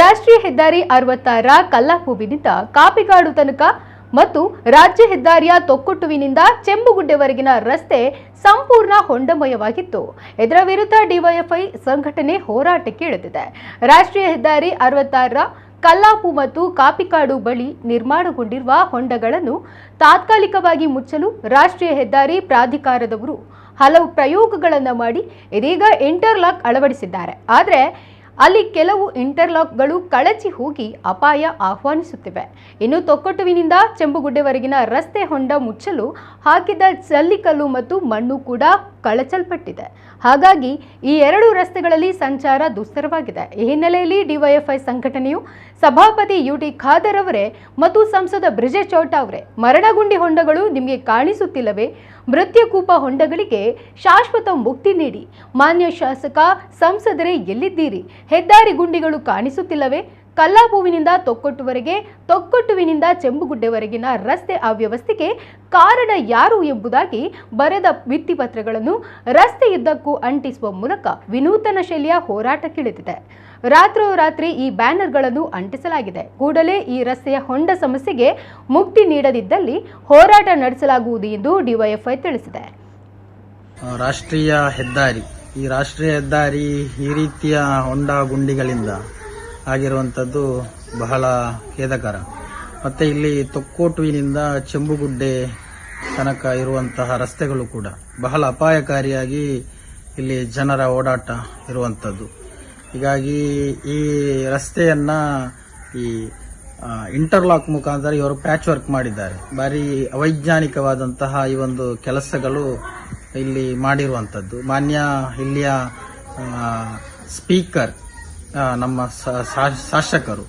ರಾಷ್ಟ್ರೀಯ ಹೆದ್ದಾರಿ ಅರವತ್ತಾರ ಕಲ್ಲಾಪುವಿನಿಂದ ಕಾಪಿಗಾಡು ತನಕ ಮತ್ತು ರಾಜ್ಯ ಹೆದ್ದಾರಿಯ ತೊಕ್ಕೊಟ್ಟುವಿನಿಂದ ಚೆಂಬುಗುಡ್ಡೆವರೆಗಿನ ರಸ್ತೆ ಸಂಪೂರ್ಣ ಹೊಂಡಮಯವಾಗಿತ್ತು. ಇದರ ವಿರುದ್ಧ ಡಿವೈಎಫ್ಐ ಸಂಘಟನೆ ಹೋರಾಟಕ್ಕೆ ಇಳಿದಿದೆ. ರಾಷ್ಟ್ರೀಯ ಹೆದ್ದಾರಿ ಅರವತ್ತಾರರ ಕಲ್ಲಾಪು ಮತ್ತು ಕಾಪಿಕಾಡು ಬಳಿ ನಿರ್ಮಾಣಗೊಂಡಿರುವ ಹೊಂಡಗಳನ್ನು ತಾತ್ಕಾಲಿಕವಾಗಿ ಮುಚ್ಚಲು ರಾಷ್ಟ್ರೀಯ ಹೆದ್ದಾರಿ ಪ್ರಾಧಿಕಾರದವರು ಹಲವು ಪ್ರಯೋಗಗಳನ್ನು ಮಾಡಿ ಇದೀಗ ಇಂಟರ್ಲಾಕ್ ಅಳವಡಿಸಿದ್ದಾರೆ. ಆದರೆ ಅಲ್ಲಿ ಕೆಲವು ಇಂಟರ್ಲಾಕ್ಗಳು ಕಳಚಿ ಹೋಗಿ ಅಪಾಯ ಆಹ್ವಾನಿಸುತ್ತಿವೆ. ಇನ್ನು ತೊಕ್ಕೊಟ್ಟುವಿನಿಂದ ಚೆಂಬುಗುಡ್ಡೆವರೆಗಿನ ರಸ್ತೆ ಹೊಂಡ ಮುಚ್ಚಲು ಹಾಕಿದ ಜಲ್ಲಿಕಲ್ಲು ಮತ್ತು ಮಣ್ಣು ಕೂಡ ಕಳಚಲ್ಪಟ್ಟಿದೆ. ಹಾಗಾಗಿ ಈ ಎರಡು ರಸ್ತೆಗಳಲ್ಲಿ ಸಂಚಾರ ದುಸ್ತರವಾಗಿದೆ. ಈ ಹಿನ್ನೆಲೆಯಲ್ಲಿ ಡಿವೈಎಫ್ಐ ಸಂಘಟನೆಯು ಸಭಾಪತಿ ಯು ಟಿ ಖಾದರ್ ಅವರೇ ಮತ್ತು ಸಂಸದ ಬ್ರಿಜೆ ಚೌಟ ಅವರೇ ಮರಣಗುಂಡಿ ಹೊಂಡಗಳು ನಿಮಗೆ ಕಾಣಿಸುತ್ತಿಲ್ಲವೇ? ಮೃತ್ಯಕೂಪ ಹೊಂಡಗಳಿಗೆ ಶಾಶ್ವತ ಮುಕ್ತಿ ನೀಡಿ. ಮಾನ್ಯ ಶಾಸಕ, ಸಂಸದರೇ ಎಲ್ಲಿದ್ದೀರಿ? ಹೆದ್ದಾರಿ ಗುಂಡಿಗಳು ಕಾಣಿಸುತ್ತಿಲ್ಲವೇ? ಕಲ್ಲಾಪುವಿನಿಂದ ತೊಕ್ಕೊಟ್ಟುವರೆಗೆ, ತೊಕ್ಕೊಟ್ಟುವಿನಿಂದ ಚೆಂಬುಗುಡ್ಡೆವರೆಗಿನ ರಸ್ತೆ ಅವ್ಯವಸ್ಥೆಗೆ ಕಾರಣ ಯಾರು ಎಂಬುದಾಗಿ ಬರೆದ ಭಿತ್ತಿಪತ್ರಗಳನ್ನು ರಸ್ತೆಯುದ್ದಕ್ಕೂ ಅಂಟಿಸುವ ಮೂಲಕ ವಿನೂತನ ಶೈಲಿಯ ಹೋರಾಟಕ್ಕಿಳಿದಿದೆ ರಾತ್ರೋರಾತ್ರಿ ಈ ಬ್ಯಾನರ್ಗಳನ್ನು ಅಂಟಿಸಲಾಗಿದೆ. ಕೂಡಲೇ ಈ ರಸ್ತೆಯ ಹೊಂಡ ಸಮಸ್ಯೆಗೆ ಮುಕ್ತಿ ನೀಡದಿದ್ದಲ್ಲಿ ಹೋರಾಟ ನಡೆಸಲಾಗುವುದು ಎಂದು ಡಿವೈಎಫ್ಐ ತಿಳಿಸಿದೆ. ರಾಷ್ಟ್ರೀಯ ಹೆದ್ದಾರಿ. ಈ ರಾಷ್ಟ್ರೀಯ ಹೆದ್ದಾರಿ ಈ ರೀತಿಯ ಹೊಂಡ ಗುಂಡಿಗಳಿಂದ ಆಗಿರುವಂಥದ್ದು ಬಹಳ ಖೇದಕರ. ಮತ್ತು ಇಲ್ಲಿ ತೊಕ್ಕೋಟುವಿನಿಂದ ಚೆಂಬುಗುಡ್ಡೆ ತನಕ ಇರುವಂತಹ ರಸ್ತೆಗಳು ಕೂಡ ಬಹಳ ಅಪಾಯಕಾರಿಯಾಗಿ ಇಲ್ಲಿ ಜನರ ಓಡಾಟ ಇರುವಂಥದ್ದು. ಹೀಗಾಗಿ ಈ ರಸ್ತೆಯನ್ನ ಈ ಇಂಟರ್ಲಾಕ್ ಮುಖಾಂತರ ಇವರು ಪ್ಯಾಚ್ ವರ್ಕ್ ಮಾಡಿದ್ದಾರೆ. ಭಾರಿ ಅವೈಜ್ಞಾನಿಕವಾದಂತಹ ಈ ಒಂದು ಕೆಲಸಗಳು ಇಲ್ಲಿ ಮಾಡಿರುವಂಥದ್ದು. ಮಾನ್ಯ ಇಲ್ಲಿಯ ಸ್ಪೀಕರ್ ನಮ್ಮ ಶಾಸಕರು.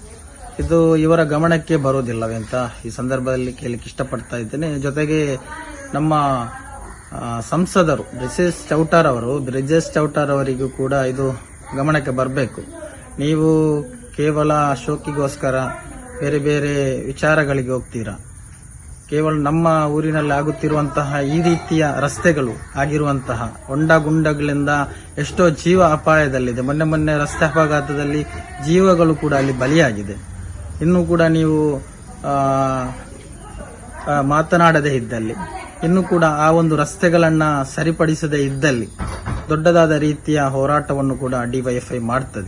ಇದು ಇವರ ಗಮನಕ್ಕೆ ಬರುವುದಿಲ್ಲವೇ ಅಂತ ಈ ಸಂದರ್ಭದಲ್ಲಿ ಕೇಳಲಿಕ್ಕೆ ಇಷ್ಟಪಡ್ತಾ ಇದ್ದೇನೆ. ಜೊತೆಗೆ ನಮ್ಮ ಸಂಸದರು ಬ್ರಿಜೇಶ್ ಚೌಟಾರ್ ಅವರು, ಬ್ರಿಜೇಶ್ ಚೌಟಾರ್ ಅವರಿಗೂ ಕೂಡ ಇದು ಗಮನಕ್ಕೆ ಬರಬೇಕು. ನೀವು ಕೇವಲ ಶೋಕಿಗೋಸ್ಕರ ಬೇರೆ ಬೇರೆ ವಿಚಾರಗಳಿಗೆ ಹೋಗ್ತೀರಾ? ಕೇವಲ ನಮ್ಮ ಊರಿನಲ್ಲಿ ಆಗುತ್ತಿರುವಂತಹ ಈ ರೀತಿಯ ರಸ್ತೆಗಳು ಆಗಿರುವಂತಹ ಹೊಂಡ ಗುಂಡಗಳಿಂದ ಎಷ್ಟೋ ಜೀವ ಅಪಾಯದಲ್ಲಿದೆ. ಮೊನ್ನೆ ಮೊನ್ನೆ ರಸ್ತೆ ಅಪಘಾತದಲ್ಲಿ ಜೀವಗಳು ಕೂಡ ಅಲ್ಲಿ ಬಲಿಯಾಗಿದೆ. ಇನ್ನೂ ಕೂಡ ನೀವು ಮಾತನಾಡದೇ ಇದ್ದಲ್ಲಿ. ಇನ್ನು ಕೂಡ ಆ ಒಂದು ರಸ್ತೆಗಳನ್ನು ಸರಿಪಡಿಸದೇ ಇದ್ದಲ್ಲಿ ದೊಡ್ಡದಾದ ರೀತಿಯ ಹೋರಾಟವನ್ನು ಕೂಡ ಡಿವೈಎಫ್ಐ ಮಾಡ್ತದೆ.